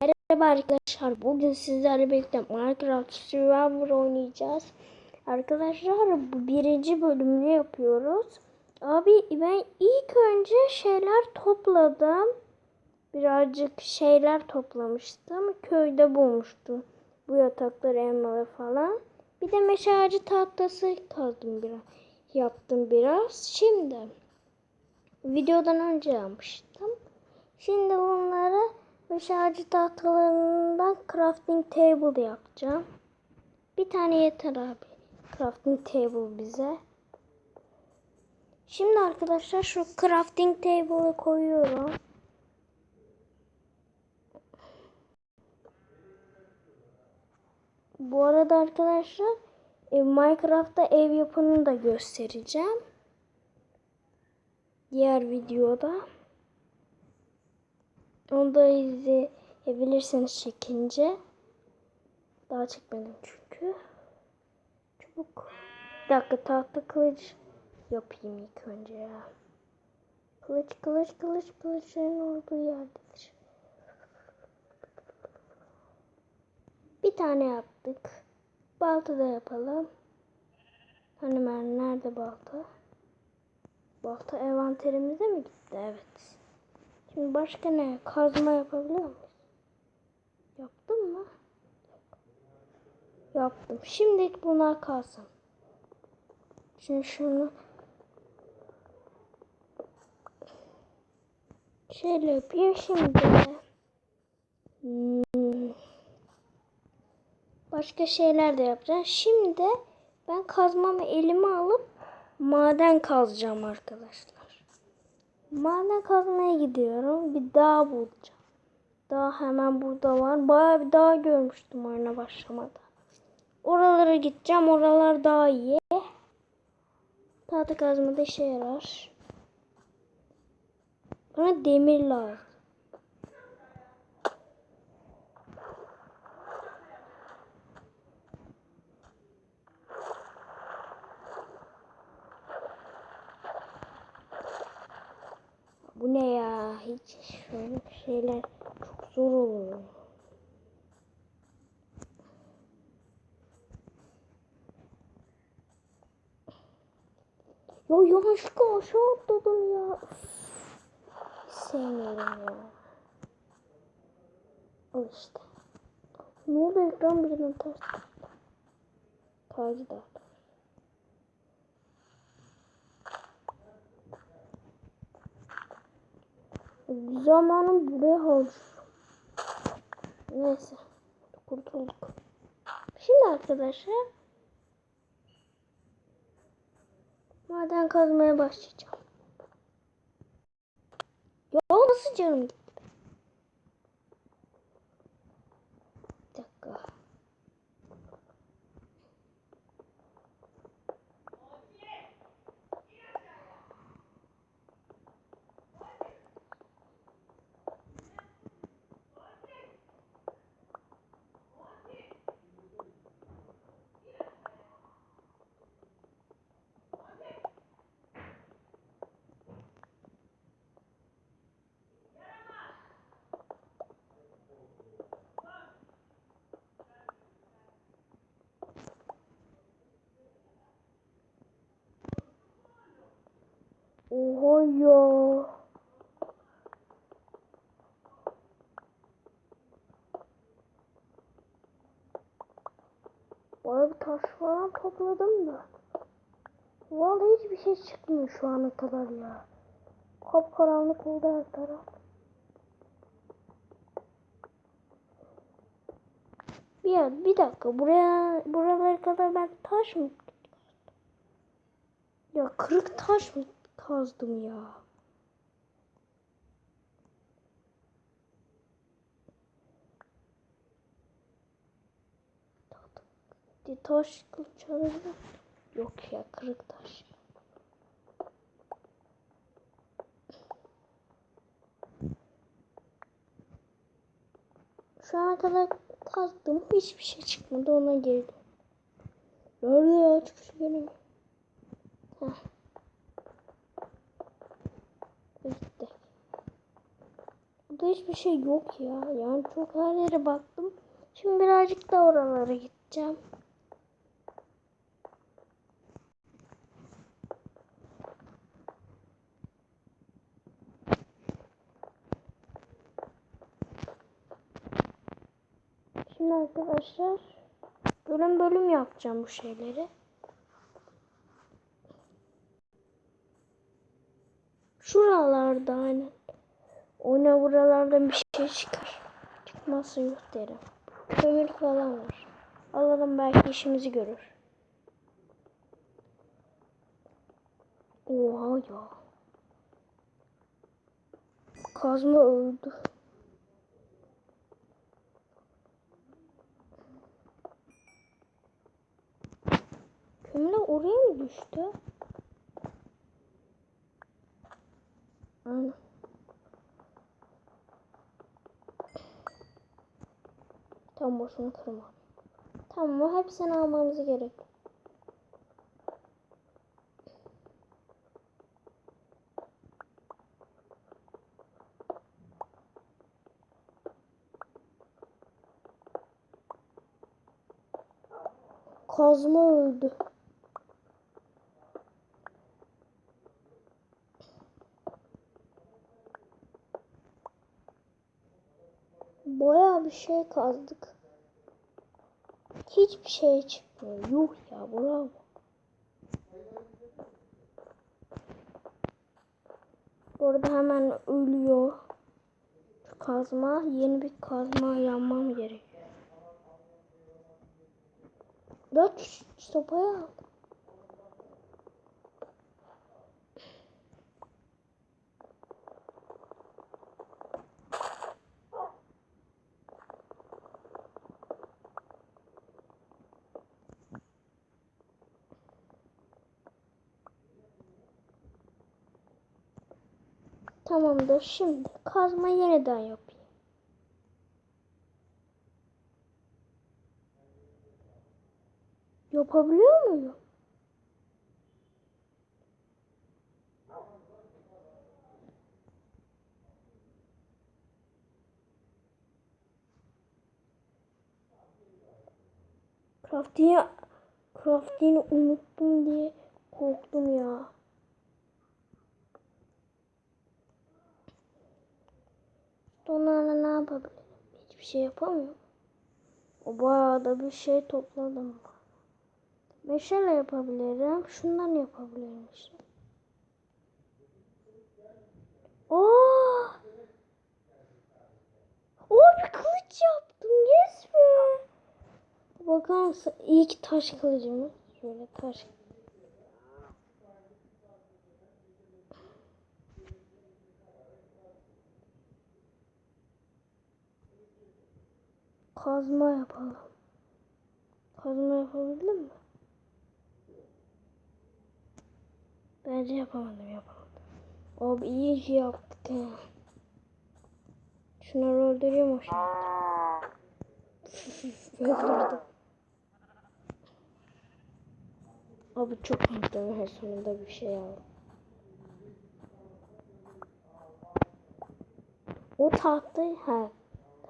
Merhaba arkadaşlar. Bugün sizlerle birlikte Minecraft Survivor oynayacağız. Arkadaşlar bu birinci bölümünü yapıyoruz. Abi ben ilk önce şeyler topladım. Birazcık şeyler toplamıştım. Köyde bulmuştum. Bu yatakları, elmaları falan. Bir de meşe ağacı tahtası kazdım biraz. Yaptım biraz. Şimdi videodan önce yapmıştım. Şimdi bunları meşe ağacı tahtalarından crafting table yapacağım. Bir tane yeter abi. Crafting table bize. Şimdi arkadaşlar şu crafting table'ı koyuyorum. Bu arada arkadaşlar e, Minecraft'ta ev yapımını da göstereceğim. Diğer videoda. Onu da izleyebilirsiniz çekince. Daha çekmedim çünkü. Çabuk. Bir dakika tahta kılıç yapayım ilk önce ya. Kılıç kılıç kılıç kılıçların olduğu yerdedir. Bir tane yaptık. Balta da yapalım. Hani ben nerede balta? Balta envanterimize mi gitti? Evet. Başka ne? Kazma yapabiliyor muyuz? Yaptım mı? Yaptım. Şimdi bunlar kalsın. Şimdi şunu şöyle yapayım şimdi. Hmm. Başka şeyler de yapacağım. Şimdi ben kazmamı elime alıp maden kazacağım arkadaşlar. Maden kazmaya gidiyorum. Bir dağ bulacağım. Dağ hemen burada var. Bayağı bir dağ görmüştüm oyuna başlamadan. Oralara gideceğim. Oralar daha iyi. Tahta kazmada işe yarar. Bana demir lazım. Bu ne ya? Hiç şöyle şeyler çok zor oluyor. Ya yanlışlıkla aşağı atladım ya. Üf. Sevmiyorum ya. Al işte. Ne oldu ekran birinin ters. Tacı da. Zamanım buraya harcıyor. Neyse. Kurtulduk. Şimdi arkadaşlar maden kazmaya başlayacağım. Ya nasıl canım gitti? Bir dakika. Ya. Bayağı bir taş falan topladım da. Vallahi hiçbir şey çıkmıyor şu ana kadar ya. Kapkaranlık oldu her taraf. Bir, yer- bir dakika buraya buralara kadar ben taş mı? Ya kırık taş mı kazdım ya? Taş alabilir Yok ya kırık taş. Şu ana kadar kazdım hiçbir şey çıkmadı ona girdim. Nerede ya çıkış göremiyorum. Heh. Burada hiçbir şey yok ya. Yani çok her yere baktım. Şimdi birazcık da oralara gideceğim. Şimdi arkadaşlar bölüm bölüm yapacağım bu şeyleri. Şuralarda aynen. Oyna buralardan bir şey çıkar. Çıkmazsa yok derim. Kömür falan var. Alalım belki işimizi görür. Oha ya. Kazma öldü. Kömürler oraya mı düştü? Aynen. Tam boşuna kırma. Tamam o hepsini almamız gerek. Kazma öldü. Bayağı bir şey kazdık. Hiçbir şey çıkmıyor. Yuh ya bravo. Bu arada hemen ölüyor. Kazma. Yeni bir kazma yanmam gerekiyor. Da sopaya al. Tamamdır. Şimdi kazma yeniden yapayım. Yapabiliyor muyum? Crafting'i crafting'i unuttum diye korktum ya. Onlarla ne yapabilirim? Hiçbir şey yapamıyorum. O bayağı bir şey topladım. Meşale yapabilirim. Şundan yapabilirim işte. Oo! Oo bir kılıç yaptım. Yes be. Bakar mısın? Ki taş kılıcımız. Şöyle taş. Kazma yapalım. Kazma yapabildim mi? Bence yapamadım yapamadım. Abi iyi ki yaptık ya. Şunları öldürüyorum o şimdi. Öldürdüm. Abi çok mutluyum her sonunda bir şey aldım. O tahtayı ha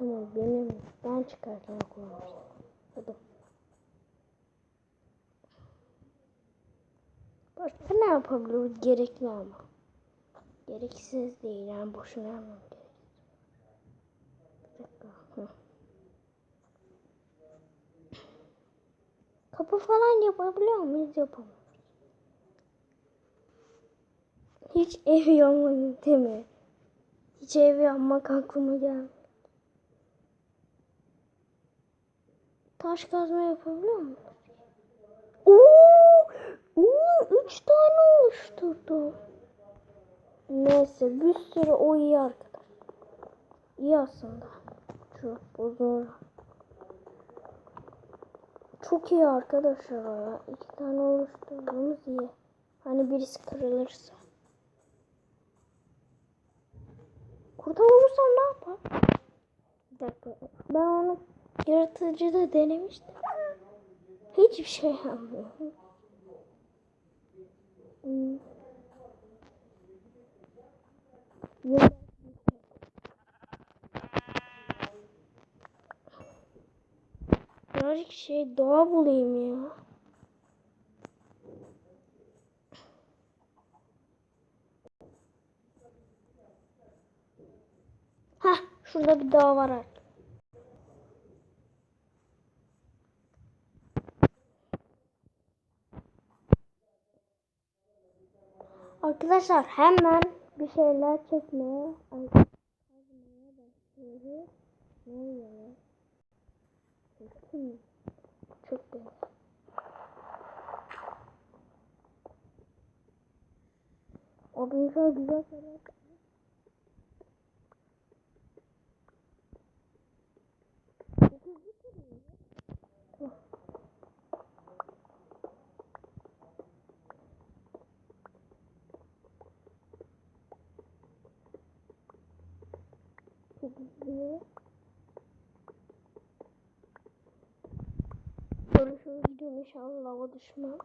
tamam benim ben çıkarken kullanmıştım. Hadi. Başka ne yapabiliriz? Gerekli ama. Gereksiz değil yani boşuna yapmam gerek. Bir dakika. Hı. Kapı falan yapabiliyor muyuz? Yapamıyoruz. Hiç ev yapmadım değil mi? Hiç ev yapmak aklıma gelmedi. Taş kazma yapabiliyor muyuz? Oo! Oo! Üç tane oluşturdu. Neyse bir sürü o iyi arkadaş. İyi aslında. Şu bozor. Çok iyi arkadaşlar ya. İki tane oluşturduğumuz iyi. Hani birisi kırılırsa. Kurtar ne yapar? Bir dakika. Ben onu Yaratıcı da denemiştim hiçbir şey yapmıyorum. Hmm. Yok. Birazcık şey doğa bulayım ya. Ha, şurada bir dağ var artık. Arkadaşlar hemen bir şeyler çekmeye ay, kazmaya başlıyoruz. Nereye? Çekim. Çok güzel. O bir şey güzel şeyler. Çok güzel. Görüşürüz gidiyorum inşallah lava düşmem.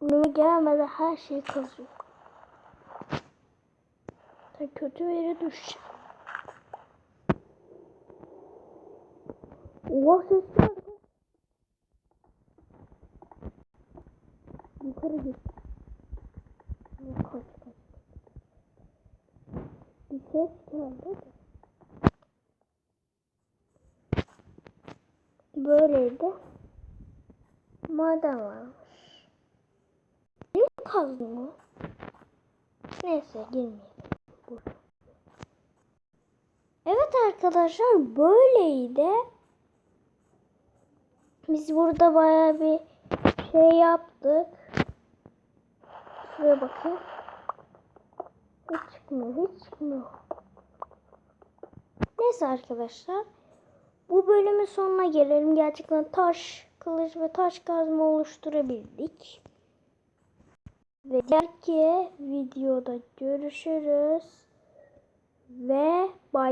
Önüme gelmeden her şeyi kazıyor. Ben kötü yere düşeceğim. Oha ses geldi. Yukarı git. Kaç kaç. Bir ses geldi. Böyleydi. Maden varmış. Benim kazdım mı? Neyse girmeyelim. Evet arkadaşlar böyleydi. Biz burada baya bir şey yaptık. Şuraya bakın. Hiç çıkmıyor, hiç çıkmıyor. Neyse arkadaşlar. Bu bölümün sonuna gelelim. Gerçekten taş, kılıç ve taş kazma oluşturabildik. Ve diğerki videoda görüşürüz. Ve bay